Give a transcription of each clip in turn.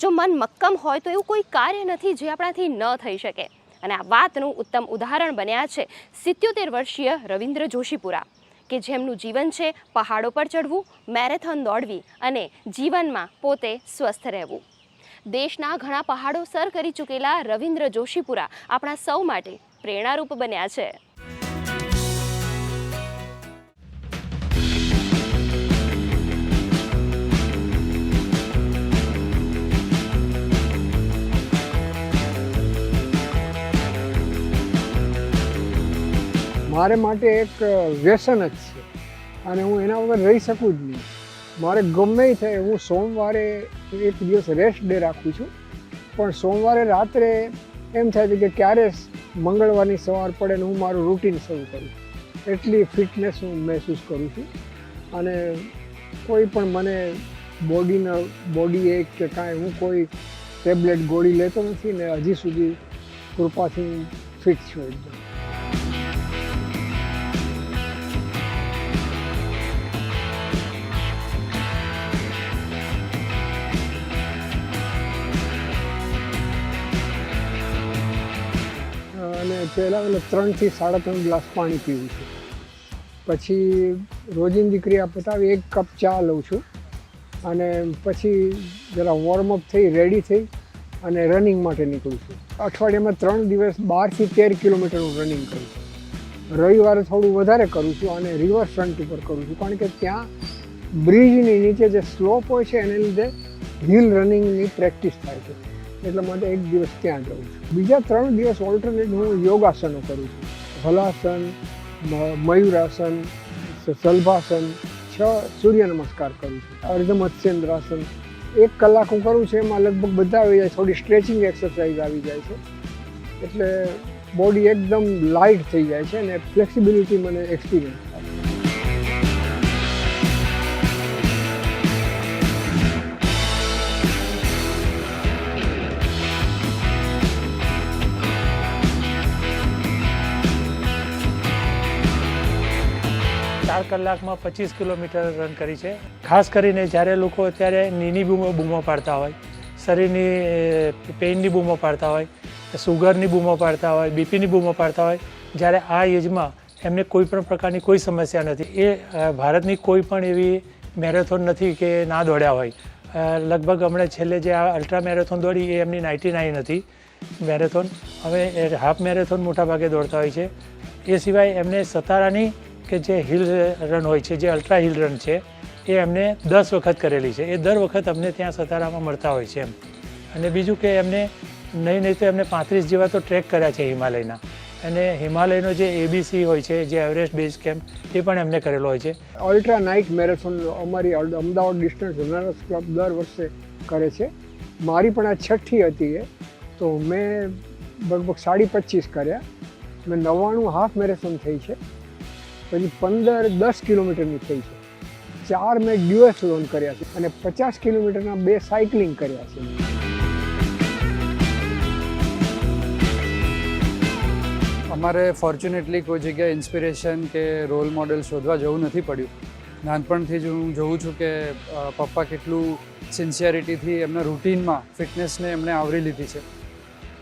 જો મન મક્કમ હોય તો એવું કોઈ કાર્ય નથી જે આપણાથી ન થઈ શકે. અને આ વાતનું ઉત્તમ ઉદાહરણ બન્યા છે સિત્યોતેર વર્ષીય રવિન્દ્ર જોશીપુરા, કે જેમનું જીવન છે પહાડો પર ચડવું મેરેથોન દોડવી અને જીવનમાં પોતે સ્વસ્થ રહેવું. દેશના ઘણા પહાડો સર કરી ચૂકેલા રવિન્દ્ર જોશીપુરા આપણા સૌ માટે પ્રેરણારૂપ બન્યા છે. મારે માટે એક વ્યસન જ છે. અને હું એના વગર રહી શકું જ નહીં. મારે ગમે થાય, હું સોમવારે એક દિવસ રેસ્ટ ડે રાખું છું. પણ સોમવારે રાત્રે એમ થાય છે કે ક્યારે મંગળવારની સવાર પડે ને હું મારું રૂટીન શરૂ કરું. એટલી ફિટનેસ હું મહેસૂસ કરું છું. અને કોઈ પણ મને બોડીના બોડી એક કે કાંઈ, હું કોઈ ટેબ્લેટ ગોળી લેતો નથી ને હજી સુધી કૃપાથી ફિટ છું એકદમ. પહેલાં એટલે ત્રણથી સાડા ત્રણ ગ્લાસ પાણી પીવું છું. પછી રોજિંદી ક્રિયા પતાવી એક કપ ચા લઉં છું. અને પછી જરા વોર્મઅપ થઈ રેડી થઈ અને રનિંગ માટે નીકળું છું. અઠવાડિયામાં ત્રણ દિવસ બારથી તેર કિલોમીટરનું રનિંગ કરું છું. રવિવારે થોડું વધારે કરું છું અને રિવર ફ્રન્ટ ઉપર કરું છું. કારણ કે ત્યાં બ્રિજની નીચે જે સ્લોપ હોય છે, એને લીધે હિલ રનિંગની પ્રેક્ટિસ થાય છે. એટલા માટે એક દિવસ ત્યાં જાઉં છું. બીજા ત્રણ દિવસ ઓલ્ટરનેટ હું યોગાસનો કરું છું. હલાસન મયુરાસન સલભાસન, છ સૂર્ય નમસ્કાર કરું છું. અર્ધ મત્સ્યેન્દ્રાસન એક કલાક હું કરું છું, એમાં લગભગ બધા આવી જાય, થોડી સ્ટ્રેચિંગ એક્સરસાઇઝ આવી જાય છે. એટલે બોડી એકદમ લાઇટ થઈ જાય છે અને ફ્લેક્સિબિલિટી મને એક્સપિરિયન્સ ચાર કલાકમાં પચીસ કિલોમીટર રન કરી છે. ખાસ કરીને જ્યારે લોકો અત્યારે નીની બૂમો બૂમો પાડતા હોય, શરીરની પેઇનની બૂમો પાડતા હોય સુગરની બૂમો પાડતા હોય બીપીની બૂમો પાડતા હોય, જ્યારે આ એજમાં એમને કોઈ પણ પ્રકારની કોઈ સમસ્યા નથી. એ ભારતની કોઈ પણ એવી મેરેથોન નથી કે ના દોડ્યા હોય. લગભગ હમણાં છેલ્લે જે આ અલ્ટ્રા મેરેથોન દોડી એ એમની નાઇન્ટી નાઇન હતી મેરેથોન. હવે હાફ મેરેથોન મોટાભાગે દોડતા હોય છે. એ સિવાય એમને સતારાની કે જે હિલ રન હોય છે, જે અલ્ટ્રા હિલ રન છે, એ એમને દસ વખત કરેલી છે. એ દર વખત અમને ત્યાં સતારામાં મળતા હોય છે એમ. અને બીજું કે એમને નહીં નહીં તો એમને પાંત્રીસ જેવા તો ટ્રેક કર્યા છે હિમાલયના. અને હિમાલયનો જે એબીસી હોય છે, જે એવરેસ્ટ બેઝ કેમ્પ એ પણ એમને કરેલો હોય છે. અલ્ટ્રા નાઇટ મેરેથોન અમારી અમદાવાદ ડિસ્ટન્સ રનર્સ ક્લબ દર વર્ષે કરે છે. મારી પણ આ છઠ્ઠી હતી એ. તો મેં લગભગ સાડી પચીસ કર્યા. મેં નવ્વાણું હાફ મેરેથોન થઈ છે. પછી પંદર દસ કિલોમીટરની થઈ છે. ચાર મેં ડ્યુએથલોન કર્યા છે અને પચાસ કિલોમીટરના બે સાયકલિંગ કર્યા છે. અમારે ફોર્ચ્યુનેટલી કોઈ જગ્યાએ ઇન્સ્પિરેશન કે રોલ મોડેલ શોધવા જવું નથી પડ્યું. નાનપણથી જ હું જોઉં છું કે પપ્પા કેટલું સિન્સિયરિટીથી એમના રૂટીનમાં ફિટનેસને એમણે આવરી લીધી છે.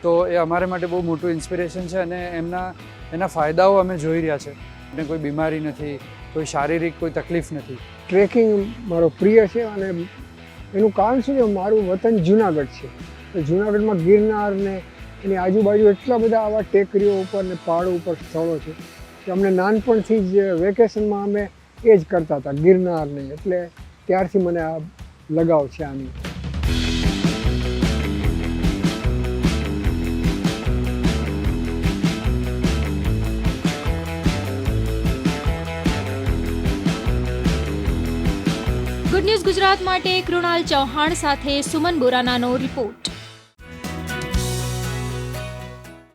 તો એ અમારે માટે બહુ મોટું ઇન્સ્પિરેશન છે અને એમના, એના ફાયદાઓ અમે જોઈ રહ્યા છે. એને કોઈ બીમારી નથી, કોઈ શારીરિક કોઈ તકલીફ નથી. ટ્રેકિંગ મારો પ્રિય છે અને એનું કારણ શું છે? મારું વતન જુનાગઢ છે. તો જુનાગઢમાં ગિરનાર ને એની આજુબાજુ એટલા બધા આવા ટેકરીઓ ઉપર ને પહાડો ઉપર સ્થળો છે કે અમને નાનપણથી જ વેકેશનમાં અમે એ જ કરતા હતા ગિરનારને એટલે ત્યારથી મને આ લગાવ છે આની ગુડ ન્યૂઝ ગુજરાત માટે કૃણાલ ચૌહાણ સાથે સુમન બોરાનાનો રિપોર્ટ